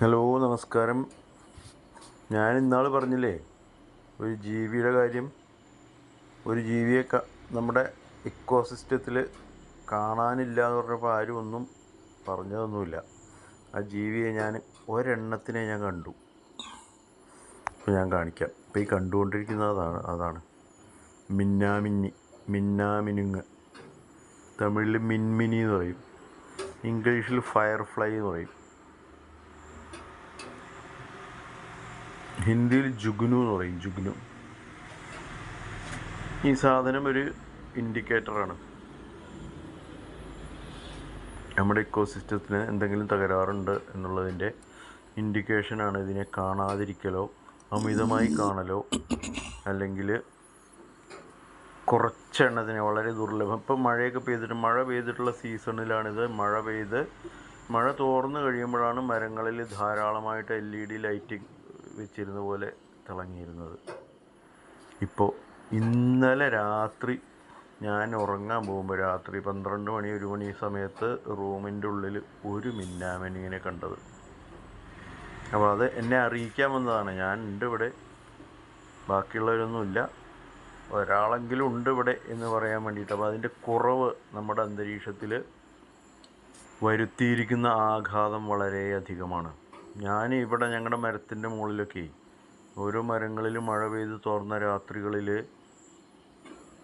Hello നമസ്കാരം. ഞാൻ ഇന്നാൾ പറഞ്ഞില്ലേ ഒരു ജീവിയുടെ കാര്യം ഒരു ജീവിയെ നമ്മുടെ ഇക്കോസിസ്റ്റത്തിൽ കാണാനില്ല എന്ന് പറഞ്ഞപ്പോൾ ആരും ഒന്നും പറഞ്ഞതൊന്നുമില്ല. ആ ജീവിയെ ഞാൻ ഒരെണ്ണത്തിനെ ഞാൻ കണ്ടു. അപ്പോൾ ഞാൻ കാണിക്കാം. ഇപ്പോൾ ഈ കണ്ടുകൊണ്ടിരിക്കുന്നത് അതാണ്. അതാണ് മിന്നാമിന്നി മിന്നാമിനുങ്ങ്. തമിഴിൽ മിൻമിനി എന്ന് പറയും. ഇംഗ്ലീഷിൽ ഫയർഫ്ലൈ എന്ന് പറയും. ഹിന്ദിയിൽ ജുഗ്നു എന്ന് പറയും ജുഗ്നു. ഈ സാധനം ഒരു ഇൻഡിക്കേറ്ററാണ് നമ്മുടെ ഇക്കോസിസ്റ്റത്തിന് എന്തെങ്കിലും തകരാറുണ്ട് എന്നുള്ളതിന്റെ ഇൻഡിക്കേഷനാണ് ഇതിനെ കാണാതിരിക്കലോ അമിതമായി കാണലോ അല്ലെങ്കിൽ കുറച്ചെണ്ണത്തിനെ വളരെ ദുർലഭം. ഇപ്പം മഴയൊക്കെ പെയ്തിട്ട് മഴ പെയ്തിട്ടുള്ള സീസണിലാണിത്. മഴ പെയ്ത് മഴ തോർന്നു കഴിയുമ്പോഴാണ് മരങ്ങളിൽ ധാരാളമായിട്ട് എൽ ഇ ഡി ലൈറ്റിംഗ് വെച്ചിരുന്ന പോലെ തിളങ്ങിയിരുന്നത്. ഇപ്പോൾ ഇന്നലെ രാത്രി ഞാൻ ഉറങ്ങാൻ പോകുമ്പോൾ രാത്രി പന്ത്രണ്ട് മണി ഒരു മണി സമയത്ത് റൂമിന്റെ ഉള്ളിൽ ഒരു മിന്നാമനിങ്ങനെ കണ്ടത്. അപ്പോൾ അത് എന്നെ അറിയിക്കാൻ വന്നതാണ്. ഞാൻ ഉണ്ട് ഇവിടെ ബാക്കിയുള്ളവരൊന്നുമില്ല ഒരാളെങ്കിലും ഉണ്ട് ഇവിടെ എന്ന് പറയാൻ വേണ്ടിയിട്ട്. അപ്പോൾ അതിന്റെ കുറവ് നമ്മുടെ അന്തരീക്ഷത്തിൽ വരുത്തിയിരിക്കുന്ന ആഘാതം വളരെയധികമാണ്. ഞാൻ ഇവിടെ ഞങ്ങളുടെ മരത്തിന്റെ മുകളിലൊക്കെ ഓരോ മരങ്ങളിൽ മഴ പെയ്ത് തോർന്ന രാത്രികളിൽ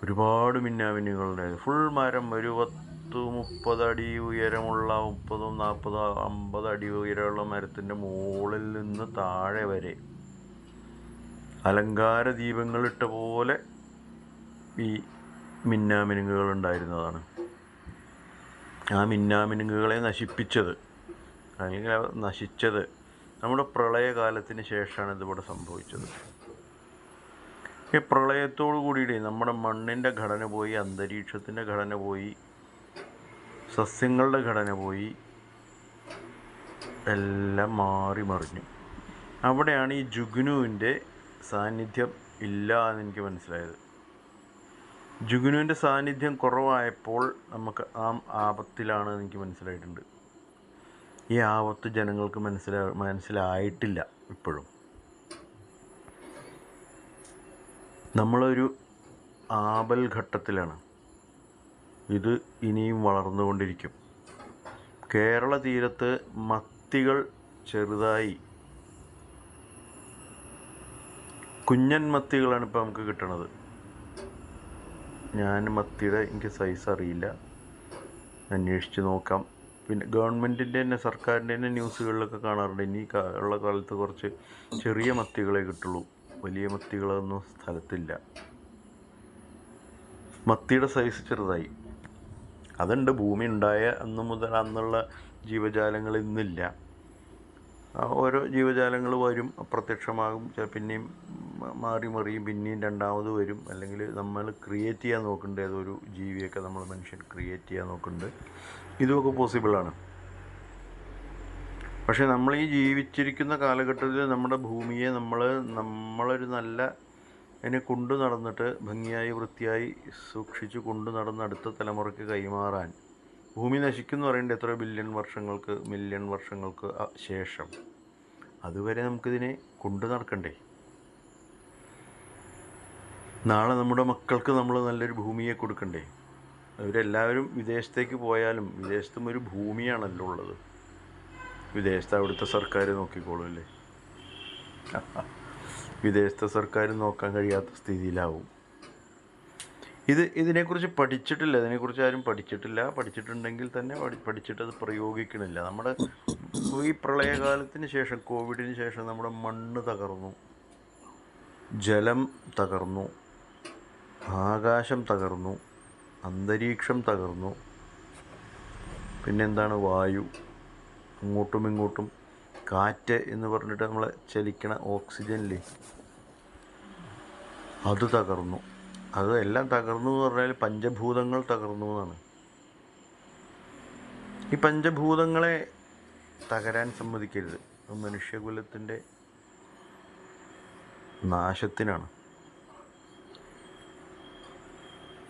ഒരുപാട് മിന്നാമിന്നുകളുണ്ടായത് ഫുൾ മരം ഒരു പത്ത് മുപ്പത് അടി ഉയരമുള്ള മുപ്പതും നാൽപ്പതോ അമ്പത് അടി ഉയരമുള്ള മരത്തിന്റെ മുകളിൽ നിന്ന് താഴെ വരെ അലങ്കാര ദീപങ്ങളിട്ട പോലെ ഈ മിന്നാമിനുങ്ങുകൾ ഉണ്ടായിരുന്നതാണ്. ആ മിന്നാമിനുങ്ങുകളെ നശിപ്പിച്ചത്. അല്ലെങ്കിൽ നശിച്ചത് നമ്മുടെ പ്രളയകാലത്തിന് ശേഷമാണ് ഇതിവിടെ സംഭവിച്ചത്. ഈ പ്രളയത്തോടു കൂടിയിട്ട് നമ്മുടെ മണ്ണിന്റെ ഘടന പോയി അന്തരീക്ഷത്തിന്റെ ഘടന പോയി സസ്യങ്ങളുടെ ഘടന പോയി എല്ലാം മാറി മറിഞ്ഞു. അവിടെയാണ് ഈ ജുഗ്നുവിന്റെ സാന്നിധ്യം ഇല്ല എന്ന് എനിക്ക് മനസ്സിലായത്. ജുഗ്നുവിന്റെ സാന്നിധ്യം കുറവായപ്പോൾ നമുക്ക് ആ ആപത്തിലാണ് എനിക്ക് മനസ്സിലായിട്ടുണ്ട്. ഈ ആപത്ത് ജനങ്ങൾക്ക് മനസ്സിലാ മനസ്സിലായിട്ടില്ല ഇപ്പോഴും. നമ്മളൊരു ആപൽ ഘട്ടത്തിലാണ്. ഇത് ഇനിയും വളർന്നുകൊണ്ടിരിക്കും. കേരള തീരത്ത് മത്തികൾ ചെറുതായി. കുഞ്ഞൻ മത്തികളാണ് ഇപ്പോൾ നമുക്ക് കിട്ടണത്. ഞാൻ മത്തിയുടെ എനിക്ക് സൈസ് അറിയില്ല. അന്വേഷിച്ച് നോക്കാം. പിന്നെ ഗവൺമെന്റിന്റെ തന്നെ സർക്കാരിന്റെ തന്നെ ന്യൂസുകളിലൊക്കെ കാണാറുണ്ട്. ഇനി ഉള്ള കാലത്ത് കുറച്ച് ചെറിയ മത്തികളെ കിട്ടുള്ളൂ. വലിയ മത്തികളൊന്നും സ്ഥലത്തില്ല. മത്തിയുടെ സൈസ് ചെറുതായി. അതുണ്ട്. ഭൂമി ഉണ്ടായ അന്ന് മുതൽ അന്നുള്ള ജീവജാലങ്ങൾ ഇന്നില്ല. ഓരോ ജീവജാലങ്ങൾ വരും അപ്രത്യക്ഷമാകും. പിന്നെയും മാറി മറിയും പിന്നെയും രണ്ടാമത് വരും. അല്ലെങ്കിൽ നമ്മൾ ക്രിയേറ്റ് ചെയ്യാൻ നോക്കുന്നുണ്ട് ഏതൊരു ജീവിയൊക്കെ നമ്മൾ മനുഷ്യൻ ക്രിയേറ്റ് ചെയ്യാൻ നോക്കുന്നുണ്ട് ഇതുമൊക്കെ പോസിബിളാണ് പക്ഷേ നമ്മൾ ഈ ജീവിച്ചിരിക്കുന്ന കാലഘട്ടത്തിൽ നമ്മുടെ ഭൂമിയെ നമ്മൾ നമ്മളൊരു നല്ല അതിനെ കൊണ്ടു നടന്നിട്ട് ഭംഗിയായി വൃത്തിയായി സൂക്ഷിച്ച് കൊണ്ടു നടന്ന് അടുത്ത തലമുറയ്ക്ക് കൈമാറാൻ ഭൂമി നശിക്കുന്നു പറയേണ്ടത് എത്ര ബില്യൺ വർഷങ്ങൾക്ക് മില്യൺ വർഷങ്ങൾക്ക് ശേഷം. അതുവരെ നമുക്കിതിനെ കൊണ്ടു നടക്കണ്ടേ? നാളെ നമ്മുടെ മക്കൾക്ക് നമ്മൾ നല്ലൊരു ഭൂമിയെ കൊടുക്കണ്ടേ? അവരെല്ലാവരും വിദേശത്തേക്ക് പോയാലും വിദേശത്തും ഒരു ഭൂമിയാണല്ലോ ഉള്ളത്. വിദേശത്ത് അവിടുത്തെ സർക്കാർ നോക്കിക്കോളും അല്ലേ? വിദേശത്തെ സർക്കാർ നോക്കാൻ കഴിയാത്ത സ്ഥിതിയിലാവും. ഇത് ഇതിനെക്കുറിച്ച് പഠിച്ചിട്ടില്ല ഇതിനെക്കുറിച്ച് ആരും പഠിച്ചിട്ടില്ല. പഠിച്ചിട്ടുണ്ടെങ്കിൽ തന്നെ പഠിച്ചിട്ട് അത് പ്രയോഗിക്കണില്ല. നമ്മുടെ ഈ പ്രളയകാലത്തിന് ശേഷം കോവിഡിന് ശേഷം നമ്മുടെ മണ്ണ് തകർന്നു. ജലം തകർന്നു. ആകാശം തകർന്നു അന്തരീക്ഷം തകർന്നു. പിന്നെന്താണ് വായു? അങ്ങോട്ടും ഇങ്ങോട്ടും കാറ്റ് എന്ന് പറഞ്ഞിട്ട് നമ്മളെ ചലിക്കണ ഓക്സിജനില്ലേ അത് തകർന്നു. അത് എല്ലാം തകർന്നു എന്ന് പറഞ്ഞാൽ പഞ്ചഭൂതങ്ങൾ തകർന്നു എന്നാണ്. ഈ പഞ്ചഭൂതങ്ങളെ തകരാൻ സമ്മതിക്കരുത്. മനുഷ്യകുലത്തിന്റെ നാശത്തിനാണ്.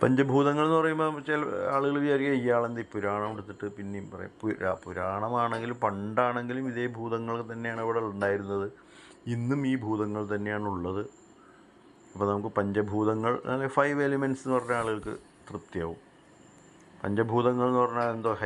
പഞ്ചഭൂതങ്ങൾ എന്ന് പറയുമ്പോൾ ചില ആളുകൾ വിചാരിക്കുക ഇയാളെന്ത് ഈ പുരാണം എടുത്തിട്ട് പിന്നെയും പറയും. പുരാ പുരാണമാണെങ്കിലും പണ്ടാണെങ്കിലും ഇതേ ഭൂതങ്ങൾ തന്നെയാണ് ഇവിടെ ഉണ്ടായിരുന്നത്. ഇന്നും ഈ ഭൂതങ്ങൾ തന്നെയാണ് ഉള്ളത്. അപ്പോൾ നമുക്ക് പഞ്ചഭൂതങ്ങൾ അല്ലെങ്കിൽ ഫൈവ് എലിമെന്റ്സ് എന്ന് പറഞ്ഞ ആളുകൾക്ക് തൃപ്തിയാവും. പഞ്ചഭൂതങ്ങൾ എന്ന് പറഞ്ഞാൽ എന്തോ ഹൈ